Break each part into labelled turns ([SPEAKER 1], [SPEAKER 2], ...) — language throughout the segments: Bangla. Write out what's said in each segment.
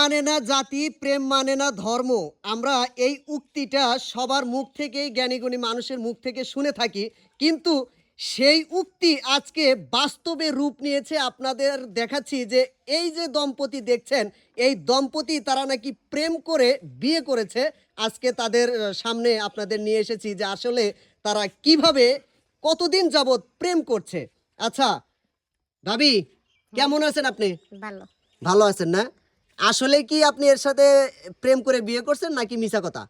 [SPEAKER 1] মানে না জাতি প্রেম মানে না ধর্ম। আমরা এই উক্তিটা সবার মুখ থেকেই জ্ঞানীগুণী মানুষের মুখ থেকে শুনে থাকি। কিন্তু সেই উক্তি আজকে বাস্তবে রূপ নিয়েছে আপনাদের দেখাচ্ছি যে এই যে দম্পতি দেখছেন এই দম্পতি তারা নাকি প্রেম করে বিয়ে করেছে। আজকে তাদের সামনে আপনাদের নিয়ে এসেছি যে আসলে তারা কীভাবে কতদিন যাবৎ প্রেম করছে। আচ্ছা ভাবি কেমন আছেন আপনি?
[SPEAKER 2] ভালো।
[SPEAKER 1] ভালো আছেন না? আসলে কি আপনি এর সাথে প্রেম করে বিয়ে করছেন নাকি মিছা কথা?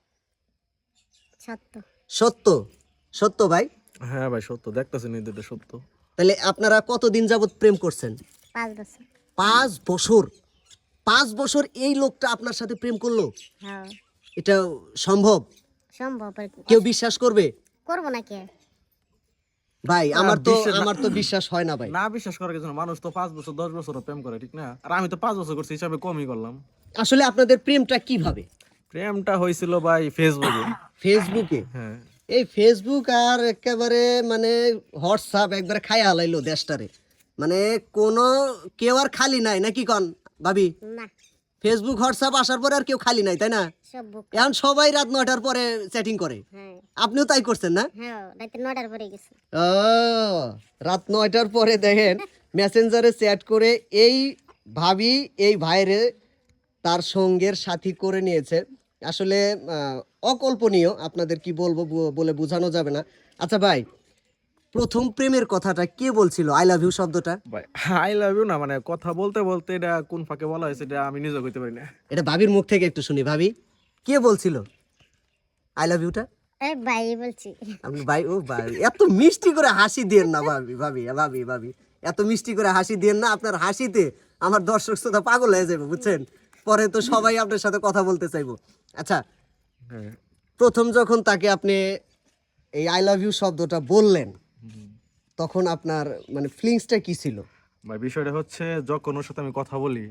[SPEAKER 2] সত্য।
[SPEAKER 1] সত্য। সত্য ভাই?
[SPEAKER 3] হ্যাঁ ভাই সত্য। দেখতেছি নির্দিষ্ট সত্য।
[SPEAKER 1] তাহলে আপনারা কতদিন যাবত প্রেম করছেন?
[SPEAKER 2] পাঁচ বছর।
[SPEAKER 1] পাঁচ বছর। পাঁচ বছর এই লোকটা আপনার সাথে প্রেম করল?
[SPEAKER 2] হ্যাঁ।
[SPEAKER 1] এটা সম্ভব?
[SPEAKER 2] সম্ভব
[SPEAKER 1] কেউ বিশ্বাস করবে?
[SPEAKER 2] করব না কে
[SPEAKER 1] ভাই আমার তো আমার তো বিশ্বাস হয় না ভাই।
[SPEAKER 3] না বিশ্বাস করার কিছু না মানুষ তো পাঁচ বছর দশ বছর প্রেম করে ঠিক না? আর আমি তো পাঁচ বছর করছি হিসাবে কমই করলাম।
[SPEAKER 1] আসলে আপনাদের প্রেমটা কীভাবে?
[SPEAKER 3] প্রেমটা হয়েছিল ভাই ফেসবুকে
[SPEAKER 1] ফেসবুকে
[SPEAKER 3] হ্যাঁ।
[SPEAKER 1] এই ফেসবুক আর একেবারে মানে হোয়াটসঅ্যাপ একবারে খাই হালাইলো দেশটারে। মানে কোনো কেউ আর খালি নাই নাকি কন? ভাবি?
[SPEAKER 2] না।
[SPEAKER 1] ফেসবুক হোয়াটসঅ্যাপ আসার পরে আর কেউ খালি নাই তাই না? এখন সবাই রাত নয়টার পরে চ্যাটিং করে।
[SPEAKER 2] হ্যাঁ।
[SPEAKER 1] আপনিও তাই করছেন না?
[SPEAKER 2] হ্যাঁ
[SPEAKER 1] ও রাত নয়টার পরে দেখেন মেসেঞ্জারে চ্যাট করে এই ভাবি এই ভাইরে তার সঙ্গের সাথী করে নিয়েছে। আসলে অকল্পনীয় আপনাদের কি বলব বলে বোঝানো যাবে না। আচ্ছা ভাই প্রথম প্রেমের কথাটা কে বলছিল? আই লাভ ইউ শব্দটা?
[SPEAKER 3] ভাই আই লাভ ইউ না মানে কথা বলতে বলতে এটা কোন ফাঁকে বলা হয়েছে এটা আমি নিজে কইতে পারি না।
[SPEAKER 1] এটা ভাবির মুখ থেকে একটু শুনি ভাবি। কে বলছিল? আই লাভ ইউটা
[SPEAKER 2] ভাই বলছি।
[SPEAKER 1] আপনি ভাই ও ভাই এত মিষ্টি করে হাসি দেন না ভাবি ভাবি ভাবি ভাবি। এত মিষ্টি করে হাসি দেন না আপনার হাসিতে আমার দর্শক শ্রোতা পাগল হয়ে যাবে বুঝছেন? পরে তো সবাই আপনার সাথে কথা বলতে চাইব। আচ্ছা
[SPEAKER 3] হ্যাঁ।
[SPEAKER 1] প্রথম যখন তাকে আপনি এই আই লাভ ইউ শব্দটা বললেন তখন আপনার মানে ফিলিংসটা কি ছিল?
[SPEAKER 3] ভাই বিষয়টা হচ্ছে যখন ওর সাথে আমি কথা বলি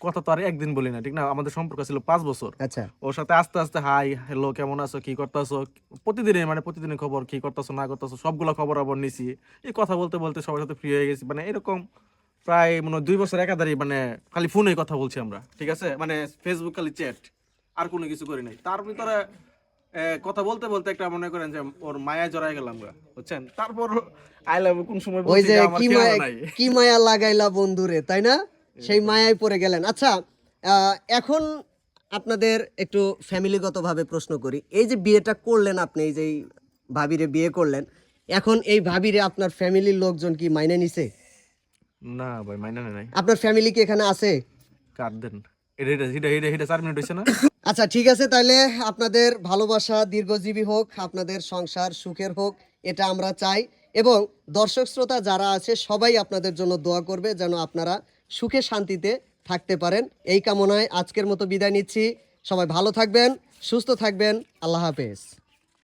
[SPEAKER 3] কথা তো আর একদিন বলি না ঠিক না? আমাদের সম্পর্ক ছিল পাঁচ বছর।
[SPEAKER 1] আচ্ছা।
[SPEAKER 3] ওর সাথে আস্তে আস্তে হাই হ্যালো কেমন আছো? কি করতেছো? প্রতিদিনে মানে প্রতিদিনের খবর কি করতেছো না করতেছো সবগুলো খবর আবার নিছি। এই কথা বলতে বলতে সবার সাথে ফ্রি হয়ে গেছি। মানে এরকম প্রায় মানে দুই বছর একাধারে মানে খালি ফোনে কথা বলছি আমরা ঠিক আছে? মানে ফেসবুক খালি চ্যাট আর কোনো কিছু করি নাই। তার ভিতরে কথা বলতে বলতে একটা মনে করেন যে ওর মায়া জড়াই গেলাম গা বুঝছেন? তারপর আই লাভ কোন সময়
[SPEAKER 1] ওই যে কি মায়া কি মায়া লাগাইলা বন্ধুরে তাই না? সেই মায়ায় পড়ে গেলেন। আচ্ছা এখন আপনাদের একটু ফ্যামিলিগতভাবে প্রশ্ন করি। এই যে বিয়েটা করলেন আপনি এই যে ভাবিরে বিয়ে করলেন এখন এই ভাবিরে আপনার ফ্যামিলির লোকজন কি মাইনে নিছে?
[SPEAKER 3] না ভাই মাইনা নাই।
[SPEAKER 1] আপনার ফ্যামিলি কি এখানে আছে?
[SPEAKER 3] কাট দেন? এটা এটা এটা এটা এটা চার মিনিট হয়েছে না?
[SPEAKER 1] আচ্ছা ঠিক আছে তাহলে আপনাদের ভালোবাসা দীর্ঘজীবী হোক, আপনাদের সংসার সুখের হোক, এটা আমরা চাই। এবং দর্শক শ্রোতা যারা আছে, সবাই আপনাদের জন্য দোয়া করবে যেন আপনারা সুখে শান্তিতে থাকতে পারেন। এই কামনায় আজকের মতো বিদায় নিচ্ছি। সবাই ভালো থাকবেন, সুস্থ থাকবেন। আল্লাহ হাফেজ।